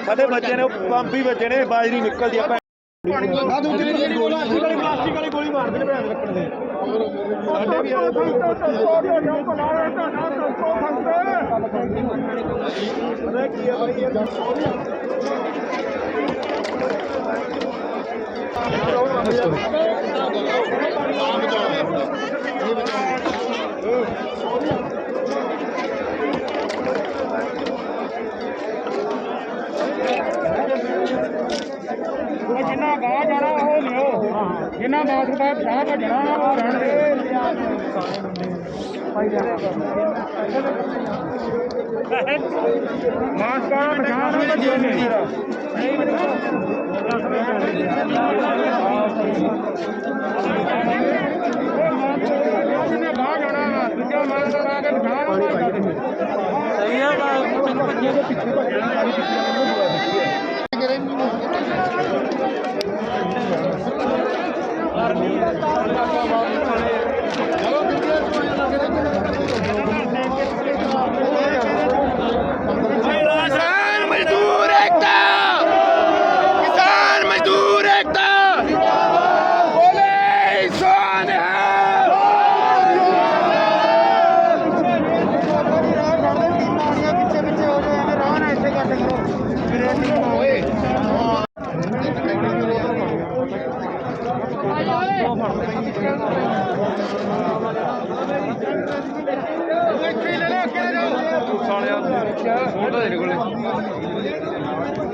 ਸਾਡੇ ਬੱਚੇ ਨੇ ਉਹ ਪੰਪ ਹੀ ਬੱਚੇ ਨੇ ਬਾਜਰੀ ਨਿਕਲਦੀ ਆ ਨਾ? ਦੂਜੀ ਗੋਲੀ ਪਲਾਸਟਿਕ ਵਾਲੀ ਗੋਲੀ ਮਾਰਦੇ ਨੇ ਭੈਣ ਰੱਖਣ ਦੇ। ਸਾਡੇ ਵੀ ਆ ਪਤਾ ਕੀ ਆ ਬਾਈ ਯਾਰ ਜਿੰਨਾ ਗਾਹ ਜਾਣਾ ਉਹ ਲਿਓ। ਜਿੰਨਾ ਬਾਸਕਟਬਾਲ ਸ਼ਾਹ ਭੱਜਣਾ ਉਹ ਰਹਿਣ ਦੇ। ਬਾਸਕਟਬਾਲ ਬਚਾ ਨਾ ਭੱਜੇ ਨੇ ਜਿੰਨਾ ਗਾਹ ਜਾਣਾ ਦੂਜਾ ਮਾਰਦਾ ਆ ਕੇ ਬਚਾ ਨਾ ਭੱਜਦਾ ਤੇ ਕਿਸਾਨ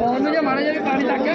ਉਹਨੂੰ ਜੇ ਮਾੜਾ ਜਿਹਾ ਵੀ ਪਾਣੀ ਲੱਗ ਗਿਆ।